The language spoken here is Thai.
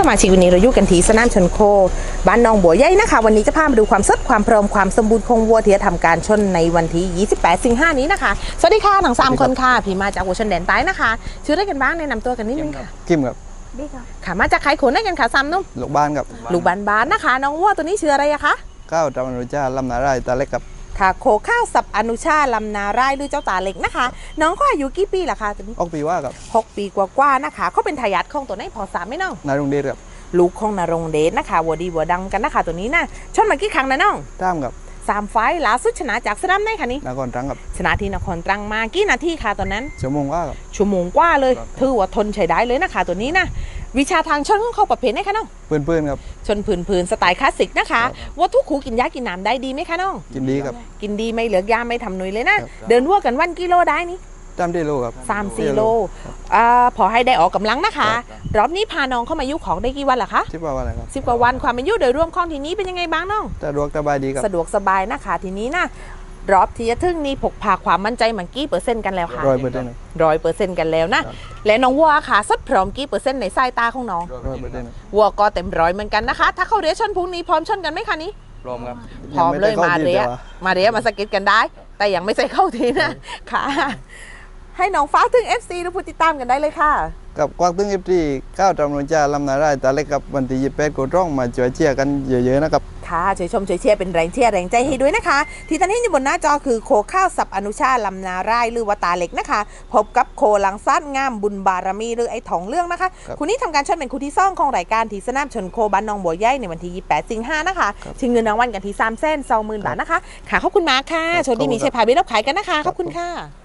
สมาชิกวันนี้เราอยู่กันที่สนามชนโค บ้านหนองบัวใหญ่นะคะ วันนี้จะพามาดูความสดความพร้อมความสมบูรณ์ของวัวที่จะทำการชนในวันที่ 28 สิงหานี้นะคะ สวัสดีค่ะทั้งสามคนค่ะพี่มาจากวัวชนแดนใต้นะคะ ชื่อได้กันบ้างแนะนำตัวกันนิดนึงค่ะกิมกับค่ะมาจากใครขนได้กันค่ะซ้ำนุ่มลูกบ้านกับลูกบานบานๆนะคะ น้องวัวตัวนี้ชื่ออะไรอะคะก้าวจำนุจาลำนาไรายตาเล็กกับ ค่ะ โคข้าวสับอนุชาลำนาร่ายหรือเจ้าตาเล็กนะคะ น้องก็อายุกี่ปีล่ะคะตัวนี้ออกปีว่ากับหกปีกว่าๆนะคะเขาเป็นทายาทของตัวไหนพอสามไหมน้องนายโรงเดชกับลูกของนรงเดชนะคะวัวดีวัวดังกันนะคะตัวนี้นะชนมากี่ครั้งนะน้องท่ามกับสามไฟล์ล่าสุดชนะจากสนามไหนคะนี่นครตรังกับชนะที่นครตรังมากี่นาทีคะตอนนั้นชั่วโมงว่ากับชั่วโมงกว่าเลยถือว่าทนใช้ได้เลยนะคะตัวนี้นะ วิชาทางชนของเขาประเภทไหนคะน้องเพื่อนๆครับ ชนผืนผืนๆสไตล์คลาสสิกนะคะวัตถุขูกินยากินน้ำได้ดีไหมคะน้อง กินดีครับ กินดีไม่เหลือกยาไม่ทำหนุยเลยนะ เดินวัวกันวันกิโลได้นี่จำได้โลครับสามสี่โลอ่าพอให้ได้ออกกำลังนะคะ รอบนี้พาน้องเข้ามายุของได้กี่วันล่ะคะชิบว่าว่าอะไรครับสิบกว่าวันความเป็นอยุโดยรวมของทีนี้เป็นยังไงบ้างน้อง สะดวกสบายดีครับ สะดวกสบายนะคะทีนี้นะ รอบที่จะถึงนี้ผกพาความมั่นใจมันกี่เปอร์เซ็นต์กันแล้วคะร้อยเปอร์เซ็นต์ร้อยเปอร์เซ็นต์กันแล้วนะ และน้องวัวค่ะสดพร้อมกี่เปอร์เซ็นต์ในสายตาของน้องร้อยเปอร์เซ็นต์วัวก็เต็มร้อยเหมือนกันนะคะ ถ้าเขาเรียกชนพรุ่งนี้พร้อมชนกันไหมคะนี้พร้อมครับพร้อมเลยมาเรียแต่ว่ามาเรียมาสกิดกันได้ แต่ยังไม่ใส่เข้าทีนะค่ะ ให้น้องฟ้าถึง FC หรือผู้ติดตามกันได้เลยค่ะกับกวักตึ้งเอฟซีก้าวจำนุจาลำนาไรายตาเล็กกับวันที่ยี่สิบแปดกดร่องมาช่วยเชียร์กันเยอะๆนะครับ ค่ะช่วยชมช่วยเชียร์เป็นแรงเชียร์แรงใจให้ด้วยนะคะ ที่ท่านเห็นอยู่บนหน้าจอคือโคข้าวสับอนุชาลำนาร่ายหรือว่าตาเล็กนะคะ พบกับโคลังซัดงามบุญบารมีหรือไอ้ทองเรื่องนะคะครับคุณนี้ทำการชนเป็นคู่ที่ซ่องของรายการที่สนามชนโคบ้านหนองบัวใหญ่ในวันที่ 28 สิงหานะคะครับชิงเงินรางวัลกันที่3เส้น20,000บาทนะคะค่ะขอบคุณมากค่ะครับโชคดีมีขอบคุณครับชัยพาไปรับขายกันนะคะขอบคุณค่ะ